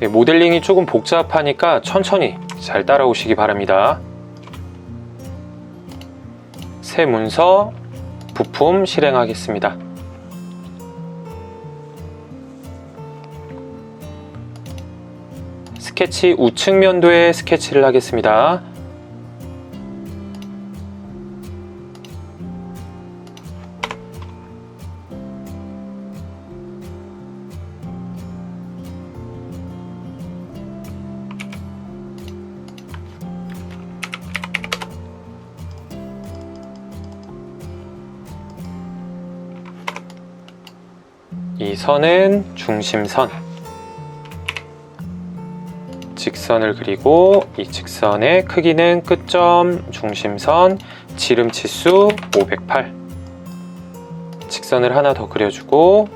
네, 모델링이 조금 복잡하니까 천천히 잘 따라오시기 바랍니다. 새 문서 부품 실행하겠습니다. 스케치 우측 면도에 스케치를 하겠습니다. 선은 중심선. 직선을 그리고 이 직선의 크기는 끝점, 중심선, 지름 치수 508. 직선을 하나 더 그려주고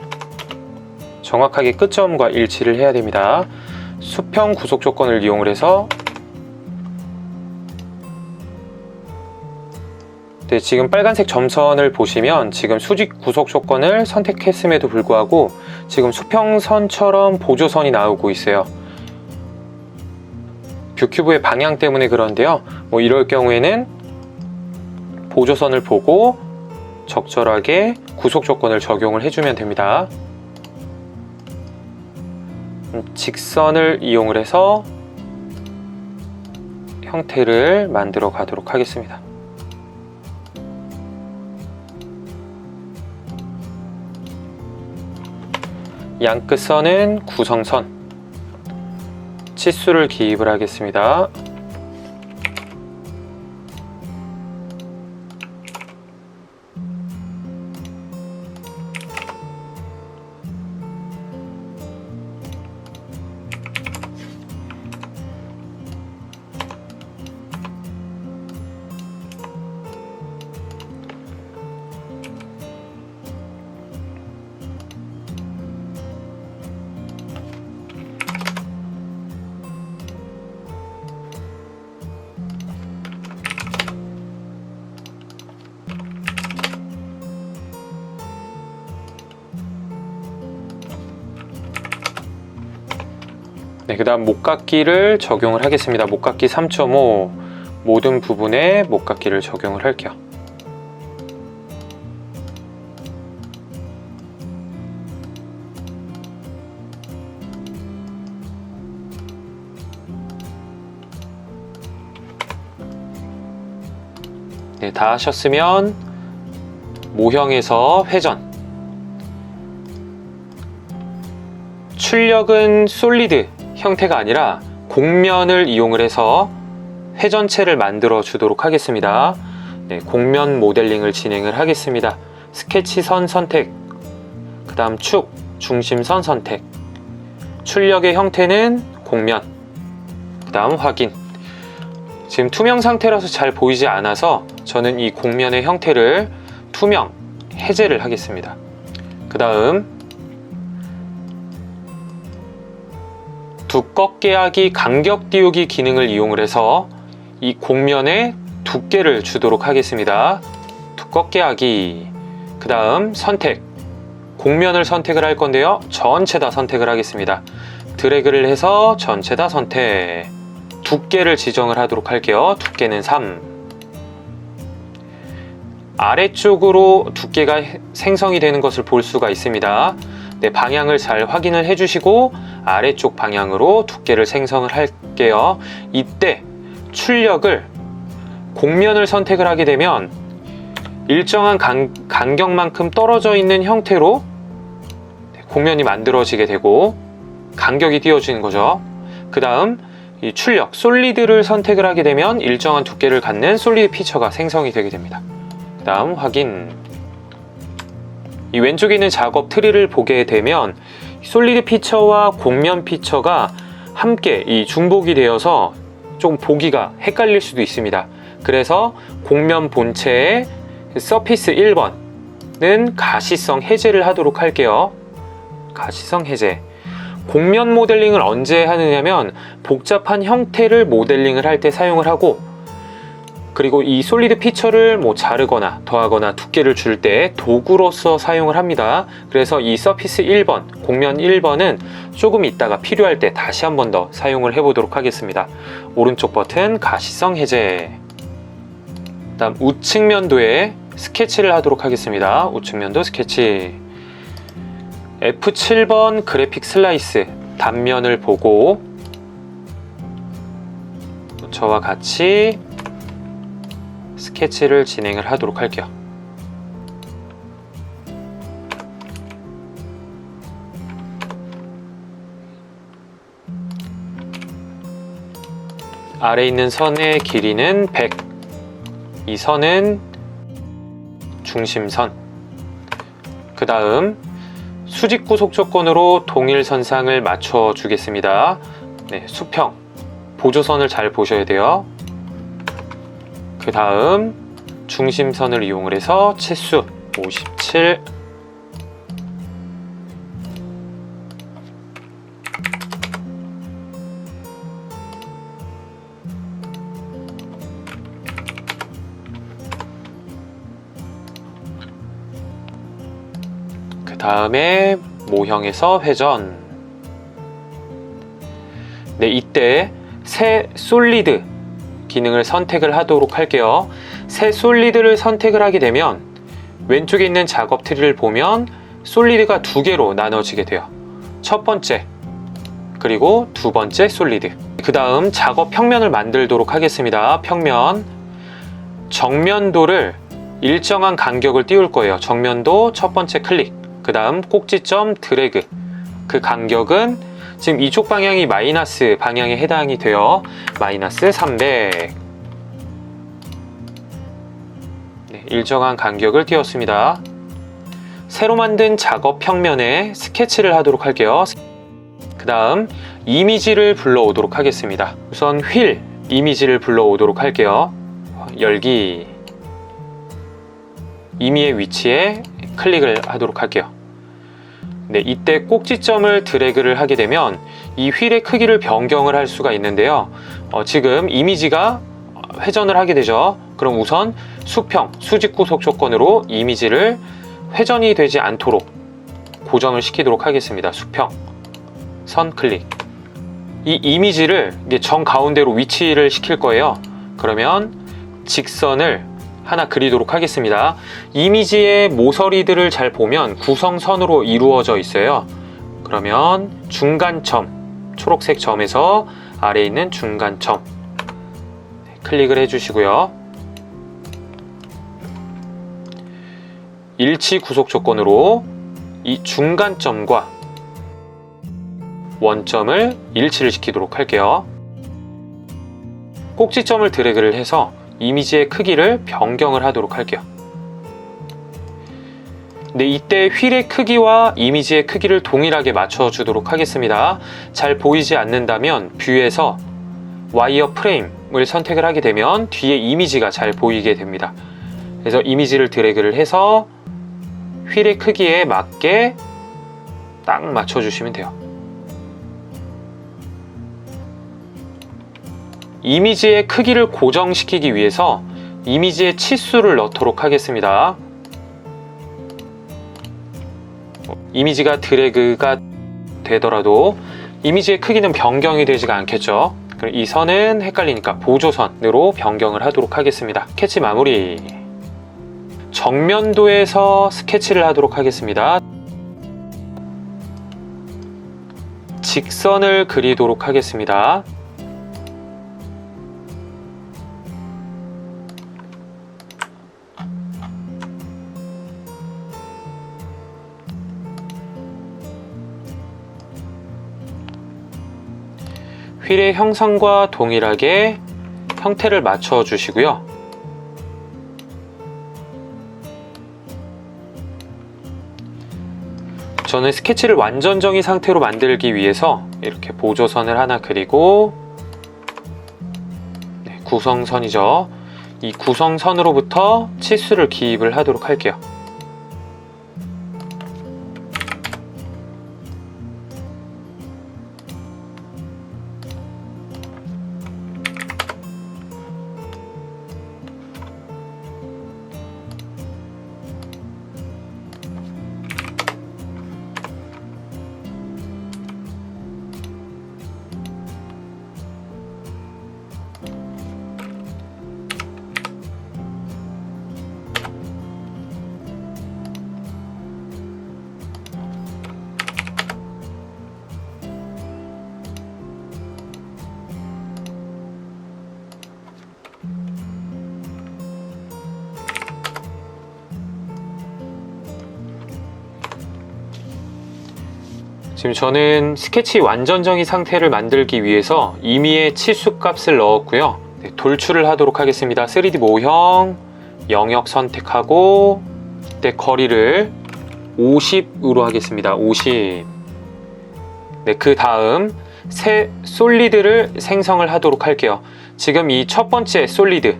정확하게 끝점과 일치를 해야 됩니다. 수평 구속 조건을 이용을 해서 네, 지금 빨간색 점선을 보시면 지금 수직 구속 조건을 선택했음에도 불구하고 지금 수평선처럼 보조선이 나오고 있어요. 뷰큐브의 방향 때문에 그런데요. 뭐 이럴 경우에는 보조선을 보고 적절하게 구속 조건을 적용을 해주면 됩니다. 음, 직선을 이용을 해서 형태를 만들어 가도록 하겠습니다. 양끝선은 구성선 치수를 기입을 하겠습니다. 네, 그 다음 목깎이를 적용을 하겠습니다. 목깎이 3.5 모든 부분에 목깎이를 적용을 할게요. 네, 다 하셨으면 모형에서 회전 출력은 솔리드 형태가 아니라 곡면을 이용을 해서 회전체를 만들어 주도록 하겠습니다. 네, 곡면 모델링을 진행을 하겠습니다. 스케치선 선택, 그 다음 축, 중심선 선택, 출력의 형태는 곡면, 그 다음 확인. 지금 투명 상태라서 잘 보이지 않아서 저는 이 곡면의 형태를 투명, 해제를 하겠습니다. 그 다음 두껍게 하기 간격 띄우기 기능을 이용을 해서 이 곡면에 두께를 주도록 하겠습니다. 두껍게 하기. 그 다음 선택. 곡면을 선택을 할 건데요. 전체 다 선택을 하겠습니다. 드래그를 해서 전체 다 선택. 두께를 지정을 하도록 할게요. 두께는 3. 아래쪽으로 두께가 생성이 되는 것을 볼 수가 있습니다. 네, 방향을 잘 확인을 해주시고 아래쪽 방향으로 두께를 생성을 할게요. 이때 출력을 곡면을 선택을 하게 되면 일정한 간, 간격만큼 떨어져 있는 형태로 네, 곡면이 만들어지게 되고 간격이 띄워지는 거죠. 그 다음 이 출력 솔리드를 선택을 하게 되면 일정한 두께를 갖는 솔리드 피처가 생성이 되게 됩니다. 그 다음 확인 이 왼쪽에 있는 작업 트리를 보게 되면 솔리드 피처와 곡면 피처가 함께 이 중복이 되어서 좀 보기가 헷갈릴 수도 있습니다. 그래서 곡면 본체의 서피스 1번은 가시성 해제를 하도록 할게요. 가시성 해제. 곡면 모델링을 언제 하느냐면 복잡한 형태를 모델링을 할 때 사용을 하고 그리고 이 솔리드 피처를 뭐 자르거나 더하거나 두께를 줄 때 도구로서 사용을 합니다. 그래서 이 서피스 1번, 곡면 1번은 조금 있다가 필요할 때 다시 한 번 더 사용을 해보도록 하겠습니다. 오른쪽 버튼 가시성 해제. 다음 우측면도에 스케치를 하도록 하겠습니다. 우측면도 스케치. F7번 그래픽 슬라이스 단면을 보고 저와 같이 스케치를 진행을 하도록 할게요. 아래 있는 선의 길이는 100. 이 선은 중심선. 그 다음 수직 구 속 조건으로 동일 선상을 맞춰 주겠습니다. 네, 수평. 보조선을 잘 보셔야 돼요. 그 다음 중심선을 이용을 해서 치수 57그 다음에 모형에서 회전. 네 이때 새 솔리드 기능을 선택을 하도록 할게요. 새 솔리드를 선택을 하게 되면 왼쪽에 있는 작업 트리를 보면 솔리드가 두 개로 나눠지게 돼요. 첫 번째, 그리고 두 번째 솔리드. 그 다음 작업 평면을 만들도록 하겠습니다. 평면. 정면도를 일정한 간격을 띄울 거예요. 정면도 첫 번째 클릭. 그 다음 꼭지점 드래그. 그 간격은 지금 이쪽 방향이 마이너스 방향에 해당이 돼요. 마이너스 300. 네, 일정한 간격을 띄웠습니다. 새로 만든 작업 평면에 스케치를 하도록 할게요. 그 다음 이미지를 불러오도록 하겠습니다. 우선 휠 이미지를 불러오도록 할게요. 열기 이미의 위치에 클릭을 하도록 할게요. 네, 이때 꼭지점을 드래그를 하게 되면 이 휠의 크기를 변경을 할 수가 있는데요. 어, 지금 이미지가 회전을 하게 되죠. 그럼 우선 수평, 수직 구속 조건으로 이미지를 회전이 되지 않도록 고정을 시키도록 하겠습니다. 수평, 선 클릭. 이 이미지를 정 가운데로 위치를 시킬 거예요. 그러면 직선을 하나 그리도록 하겠습니다. 이미지의 모서리들을 잘 보면 구성선으로 이루어져 있어요. 그러면 중간점, 초록색 점에서 아래에 있는 중간점 네, 클릭을 해주시고요. 일치 구속 조건으로 이 중간점과 원점을 일치를 시키도록 할게요. 꼭지점을 드래그를 해서 이미지의 크기를 변경을 하도록 할게요. 네, 이때 휠의 크기와 이미지의 크기를 동일하게 맞춰주도록 하겠습니다. 잘 보이지 않는다면 뷰에서 와이어 프레임을 선택을 하게 되면 뒤에 이미지가 잘 보이게 됩니다. 그래서 이미지를 드래그를 해서 휠의 크기에 맞게 딱 맞춰주시면 돼요. 이미지의 크기를 고정시키기 위해서 이미지의 치수를 넣도록 하겠습니다. 이미지가 드래그가 되더라도 이미지의 크기는 변경이 되지가 않겠죠. 이 선은 헷갈리니까 보조선으로 변경을 하도록 하겠습니다. 스케치 마무리. 정면도에서 스케치를 하도록 하겠습니다. 직선을 그리도록 하겠습니다. 휠의 형상과 동일하게 형태를 맞춰 주시고요. 저는 스케치를 완전 정의 상태로 만들기 위해서 이렇게 보조선을 하나 그리고 네, 구성선이죠. 이 구성선으로부터 치수를 기입을 하도록 할게요. 지금 저는 스케치 완전 정의 상태를 만들기 위해서 임의의 치수 값을 넣었고요. 네, 돌출을 하도록 하겠습니다. 3D 모형 영역 선택하고 이때 거리를 50으로 하겠습니다. 50. 네, 그 다음 새 솔리드를 생성을 하도록 할게요. 지금 이 첫 번째 솔리드,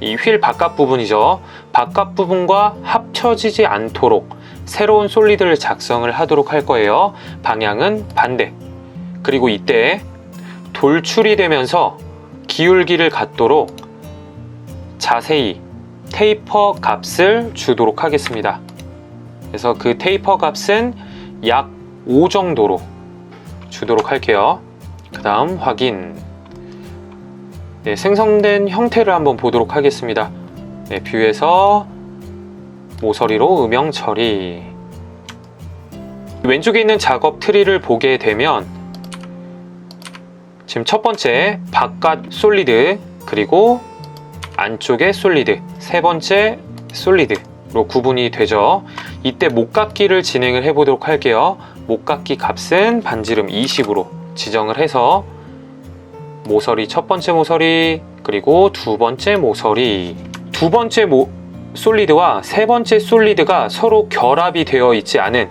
이 휠 바깥 부분이죠. 바깥 부분과 합쳐지지 않도록 새로운 솔리드를 작성을 하도록 할 거예요. 방향은 반대. 그리고 이때 돌출이 되면서 기울기를 갖도록 자세히 테이퍼 값을 주도록 하겠습니다. 그래서 그 테이퍼 값은 약 5 정도로 주도록 할게요. 그 다음 확인. 네, 생성된 형태를 한번 보도록 하겠습니다. 네, 뷰에서 모서리로 음영 처리. 왼쪽에 있는 작업 트리를 보게 되면 지금 첫 번째 바깥 솔리드 그리고 안쪽에 솔리드 세 번째 솔리드로 구분이 되죠. 이때 목깎기를 진행을 해 보도록 할게요. 목깎기 값은 반지름 20으로 지정을 해서 모서리 첫 번째 모서리 그리고 두 번째 모서리 두 번째 모, 솔리드와 세 번째 솔리드가 서로 결합이 되어 있지 않은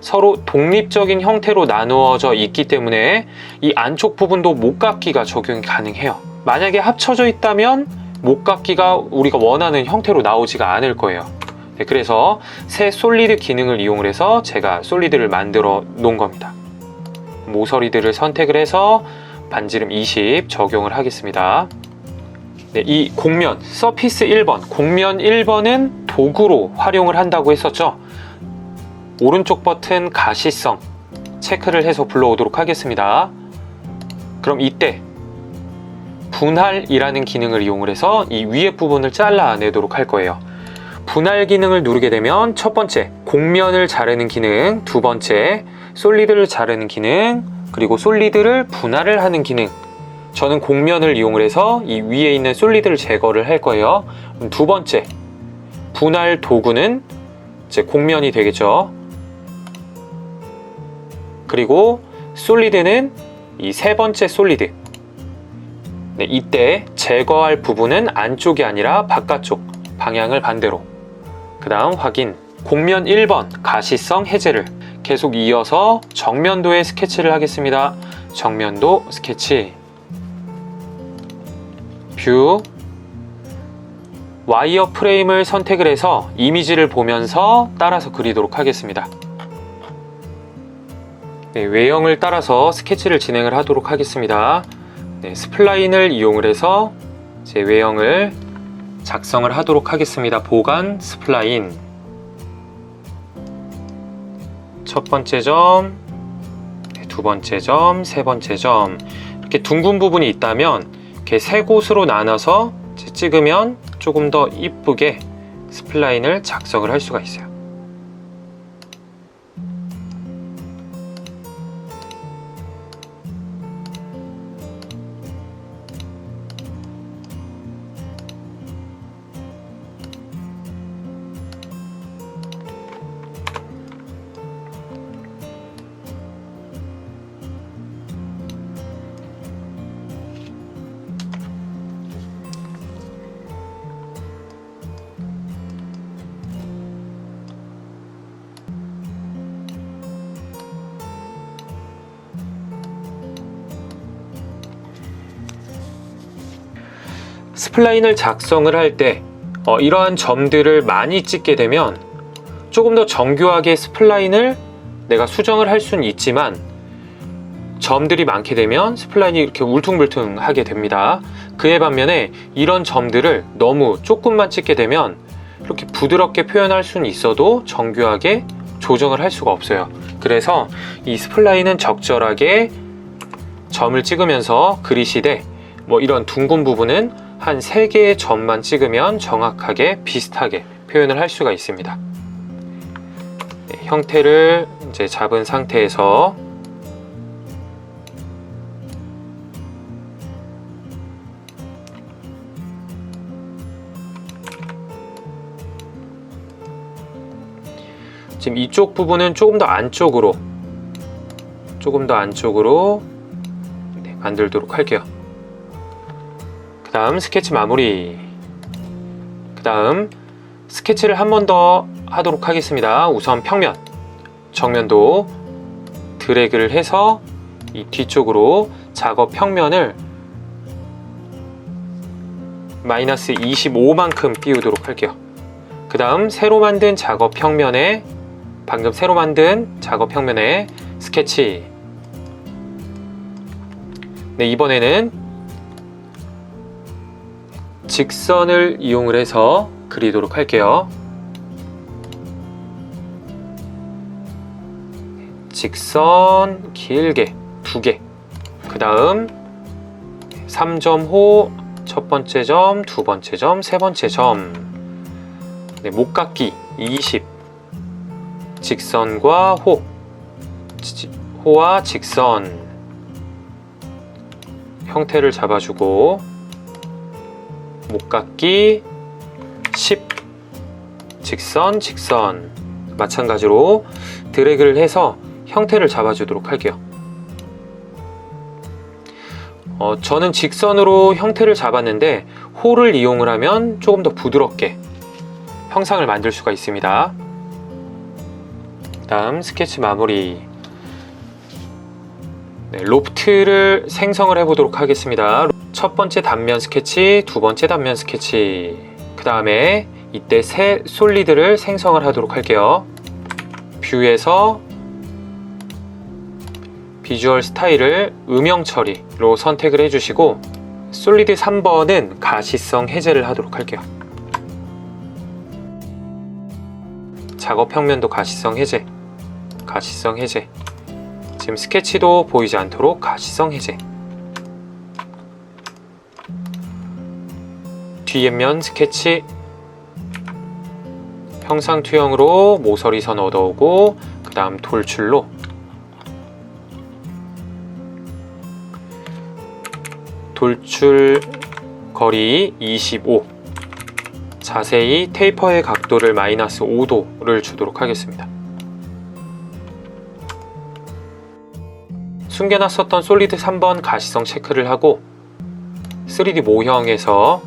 서로 독립적인 형태로 나누어져 있기 때문에 이 안쪽 부분도 목깎기가 적용이 가능해요. 만약에 합쳐져 있다면 목깎기가 우리가 원하는 형태로 나오지가 않을 거예요. 네, 그래서 새 솔리드 기능을 이용을 해서 제가 솔리드를 만들어 놓은 겁니다. 모서리들을 선택을 해서 반지름 20 적용을 하겠습니다. 네, 이 곡면 서피스 1번. 곡면 1번은 도구로 활용을 한다고 했었죠. 오른쪽 버튼 가시성. 체크를 해서 불러오도록 하겠습니다. 그럼 이때 분할이라는 기능을 이용을 해서 이 위에 부분을 잘라내도록 할 거예요. 분할 기능을 누르게 되면 첫 번째 곡면을 자르는 기능 두 번째 솔리드를 자르는 기능 그리고 솔리드를 분할을 하는 기능 저는 곡면을 이용을 해서 이 위에 있는 솔리드를 제거를 할 거예요. 두 번째, 분할 도구는 이제 곡면이 되겠죠. 그리고 솔리드는 이 세 번째 솔리드. 네, 이때 제거할 부분은 안쪽이 아니라 바깥쪽, 방향을 반대로. 그 다음 확인. 곡면 1번, 가시성 해제를. 계속 이어서 정면도의 스케치를 하겠습니다. 정면도 스케치. 뷰 와이어 프레임을 선택을 해서 이미지를 보면서 따라서 그리도록 하겠습니다. 네, 외형을 따라서 스케치를 진행을 하도록 하겠습니다. 네, 스플라인을 이용을 해서 제 외형을 작성을 하도록 하겠습니다. 보관 스플라인 첫 번째 점, 네, 두 번째 점, 세 번째 점 이렇게 둥근 부분이 있다면 이렇게 세 곳으로 나눠서 찍으면 조금 더 이쁘게 스플라인을 작성을 할 수가 있어요. 플라인을 작성을 할때 어, 이러한 점들을 많이 찍게 되면 조금 더 정교하게 스플라인을 내가 수정을 할 수는 있지만 점들이 많게 되면 스플라인이 이렇게 울퉁불퉁 하게 됩니다. 그에 반면에 이런 점들을 너무 조금만 찍게 되면 이렇게 부드럽게 표현할 수는 있어도 정교하게 조정을 할 수가 없어요. 그래서 이 스플라인은 적절하게 점을 찍으면서 그리시되 뭐 이런 둥근 부분은 한 3개의 점만 찍으면 정확하게 비슷하게 표현을 할 수가 있습니다. 네, 형태를 이제 잡은 상태에서 지금 이쪽 부분은 조금 더 안쪽으로 조금 더 안쪽으로 네, 만들도록 할게요. 그 다음 스케치 마무리. 그 다음 스케치를 한 번 더 하도록 하겠습니다. 우선 평면, 정면도 드래그를 해서 이 뒤쪽으로 작업 평면을 마이너스 25만큼 띄우도록 할게요. 그 다음 새로 만든 작업 평면에 방금 새로 만든 작업 평면에 스케치 네 이번에는 직선을 이용을 해서 그리도록 할게요. 직선 길게 두 개 그 다음 3점호 첫 번째 점, 두 번째 점, 세 번째 점. 네, 목깎기 20 직선과 호. 지- 호와 직선. 형태를 잡아주고 목깎기 10 직선 직선. 마찬가지로 드래그를 해서 형태를 잡아주도록 할게요. 어, 저는 직선으로 형태를 잡았는데 호를 이용을 하면 조금 더 부드럽게 형상을 만들 수가 있습니다. 다음 스케치 마무리 네, 로프트를 생성을 해보도록 하겠습니다. 첫 번째 단면 스케치, 두 번째 단면 스케치. 그 다음에 이때 새 솔리드를 생성을 하도록 할게요. 뷰에서 비주얼 스타일을 음영 처리로 선택을 해주시고 솔리드 3번은 가시성 해제를 하도록 할게요. 작업 평면도 가시성 해제, 가시성 해제. 지금 스케치도 보이지 않도록 가시성 해제. 뒤에 면 스케치. 형상 투영으로 모서리선 얻어오고 그 다음 돌출로. 돌출 거리 25 자세히 테이퍼의 각도를 마이너스 5도를 주도록 하겠습니다 숨겨놨었던 솔리드 3번 가시성 체크를 하고 3D 모형에서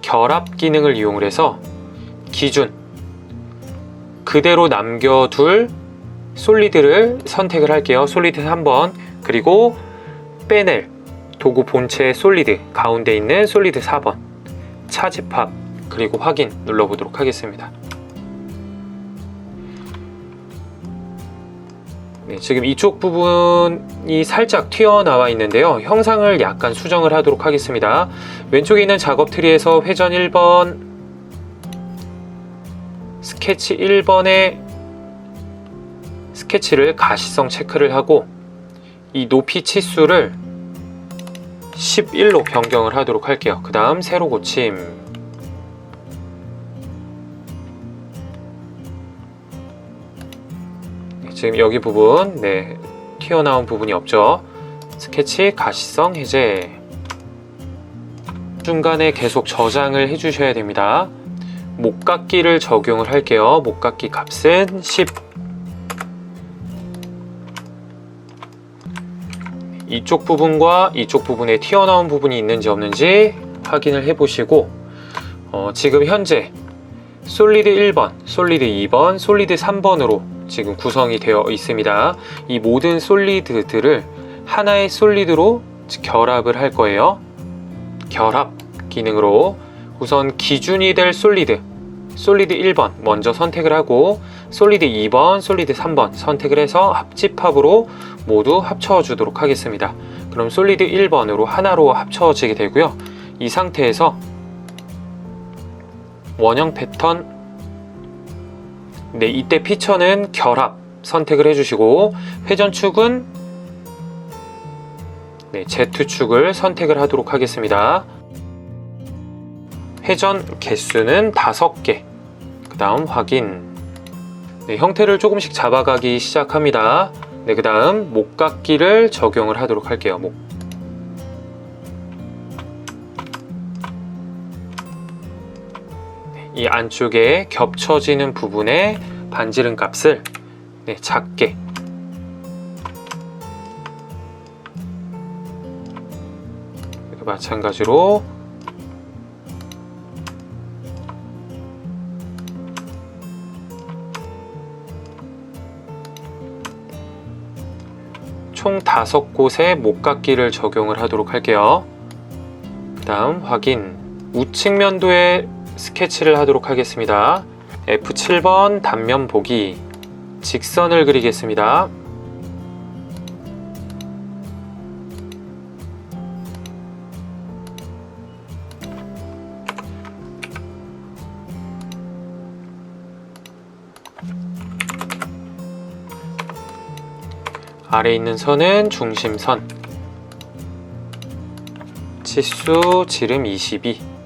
결합 기능을 이용을 해서 기준 그대로 남겨둘 솔리드를 선택을 할게요. 솔리드 3번 그리고 빼낼 도구 본체 솔리드 가운데 있는 솔리드 4번 차집합 그리고 확인 눌러보도록 하겠습니다. 네, 지금 이쪽 부분이 살짝 튀어나와 있는데요. 형상을 약간 수정을 하도록 하겠습니다. 왼쪽에 있는 작업 트리에서 회전 1번, 스케치 1번에 스케치를 가시성 체크를 하고 이 높이 치수를 11로 변경을 하도록 할게요. 그 다음 세로 고침. 지금 여기 부분 네 튀어나온 부분이 없죠? 스케치 가시성 해제. 중간에 계속 저장을 해 주셔야 됩니다. 목깎기를 적용을 할게요. 목깎기 값은 10 이쪽 부분과 이쪽 부분에 튀어나온 부분이 있는지 없는지 확인을 해 보시고 어, 지금 현재 솔리드 1번, 솔리드 2번, 솔리드 3번으로 지금 구성이 되어 있습니다. 이 모든 솔리드들을 하나의 솔리드로 결합을 할 거예요. 결합 기능으로 우선 기준이 될 솔리드, 솔리드 1번 먼저 선택을 하고 솔리드 2번, 솔리드 3번 선택을 해서 합집합으로 모두 합쳐 주도록 하겠습니다. 그럼 솔리드 1번으로 하나로 합쳐지게 되고요. 이 상태에서 원형 패턴 네, 이때 피처는 결합 선택을 해주시고 회전축은 네, Z축을 선택을 하도록 하겠습니다. 회전 개수는 5개. 그 다음 확인. 네, 형태를 조금씩 잡아가기 시작합니다. 네, 그 다음 목깎기를 적용을 하도록 할게요. 목. 이 안쪽에 겹쳐지는 부분의 반지름 값을 네, 작게 마찬가지로 총 다섯 곳에 목각기를 적용을 하도록 할게요. 그 다음 확인 우측면도의 스케치를 하도록 하겠습니다. F7번 단면 보기. 직선을 그리겠습니다. 아래 있는 선은 중심선. 치수 지름 22.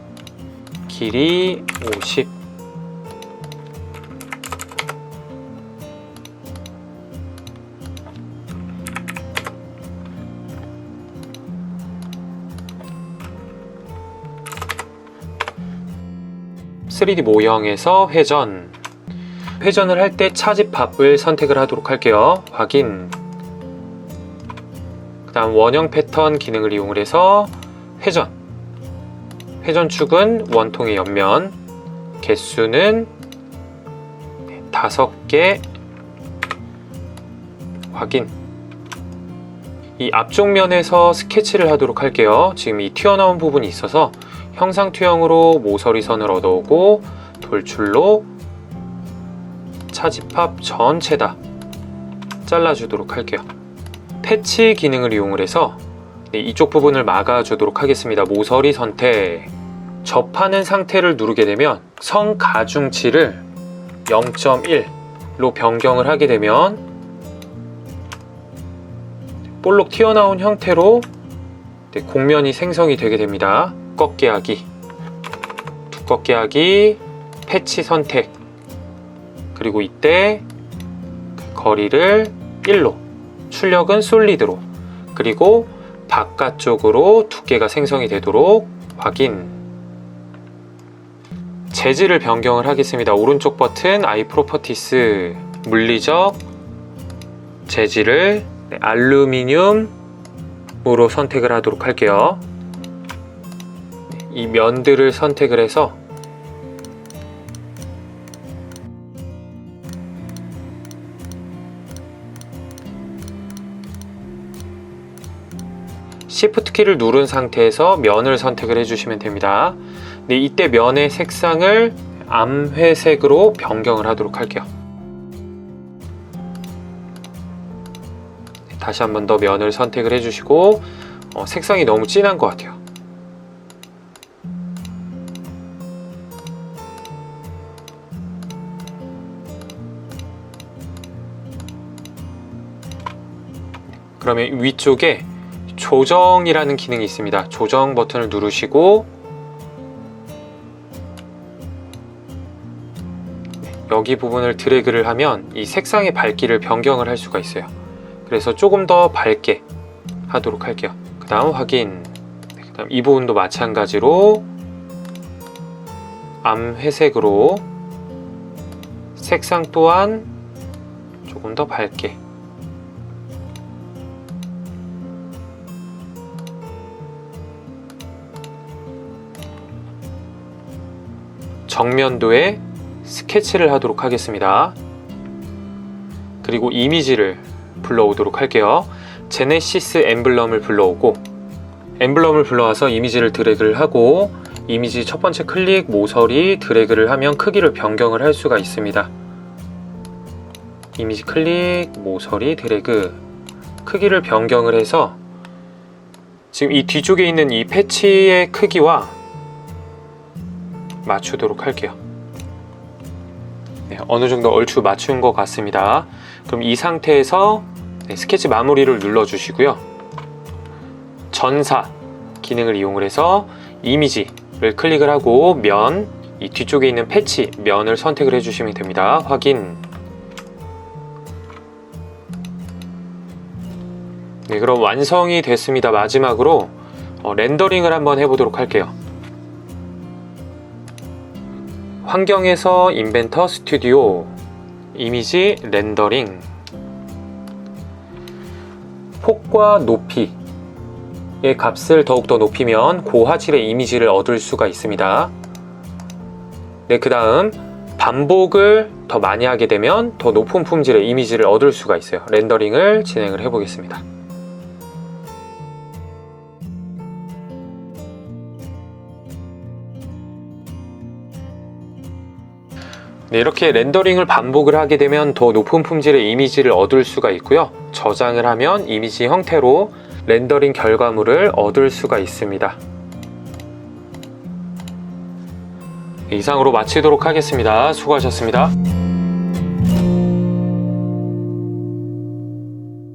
길이 50. (3D) 모형에서 회전. 회전을 할 때 차집합을 선택을 하도록 할게요. 확인. 그 다음 원형 패턴 기능을 이용을 해서 회전 회전축은 원통의 옆면 개수는 다섯 개 확인. 이 앞쪽 면에서 스케치를 하도록 할게요. 지금 이 튀어나온 부분이 있어서 형상투영으로 모서리선을 얻어오고 돌출로 차집합 전체 다 잘라주도록 할게요. 패치 기능을 이용을 해서 네, 이쪽 부분을 막아주도록 하겠습니다. 모서리 선택. 접하는 상태를 누르게 되면 성 가중치를 0.1로 변경을 하게 되면 볼록 튀어나온 형태로 네, 공면이 생성이 되게 됩니다. 두껍게 하기, 두껍게 하기, 패치 선택. 그리고 이때 거리를 1로, 출력은 솔리드로, 그리고 바깥쪽으로 두께가 생성이 되도록 확인. 재질을 변경을 하겠습니다. 오른쪽 버튼 아이 프로퍼티스 물리적 재질을 네, 알루미늄으로 선택을 하도록 할게요. 이 면들을 선택을 해서 Shift 키를 누른 상태에서 면을 선택을 해주시면 됩니다. 네, 이때 면의 색상을 암회색으로 변경을 하도록 할게요. 네, 다시 한 번 더 면을 선택을 해주시고 어, 색상이 너무 진한 것 같아요. 그러면 위쪽에 조정이라는 기능이 있습니다. 조정 버튼을 누르시고 여기 부분을 드래그를 하면 이 색상의 밝기를 변경을 할 수가 있어요. 그래서 조금 더 밝게 하도록 할게요. 그 다음 확인. 네, 그 다음 이 부분도 마찬가지로 암 회색으로 색상 또한 조금 더 밝게 정면도에 스케치를 하도록 하겠습니다. 그리고 이미지를 불러오도록 할게요. 제네시스 엠블럼을 불러오고 엠블럼을 불러와서 이미지를 드래그를 하고 이미지 첫 번째 클릭 모서리 드래그를 하면 크기를 변경을 할 수가 있습니다. 이미지 클릭 모서리 드래그 크기를 변경을 해서 지금 이 뒤쪽에 있는 이 패치의 크기와 맞추도록 할게요. 네, 어느 정도 얼추 맞춘 것 같습니다. 그럼 이 상태에서 네, 스케치 마무리를 눌러주시고요. 전사 기능을 이용을 해서 이미지를 클릭을 하고 면, 이 뒤쪽에 있는 패치, 면을 선택을 해주시면 됩니다. 확인. 네, 그럼 완성이 됐습니다. 마지막으로 어, 렌더링을 한번 해보도록 할게요. 환경에서 인벤터 스튜디오 이미지 렌더링 폭과 높이 의 값을 더욱더 높이면 고화질의 이미지를 얻을 수가 있습니다. 네, 그 다음 반복을 더 많이 하게 되면 더 높은 품질의 이미지를 얻을 수가 있어요. 렌더링을 진행을 해보겠습니다. 네, 이렇게 렌더링을 반복을 하게 되면 더 높은 품질의 이미지를 얻을 수가 있고요. 저장을 하면 이미지 형태로 렌더링 결과물을 얻을 수가 있습니다. 이상으로 마치도록 하겠습니다. 수고하셨습니다.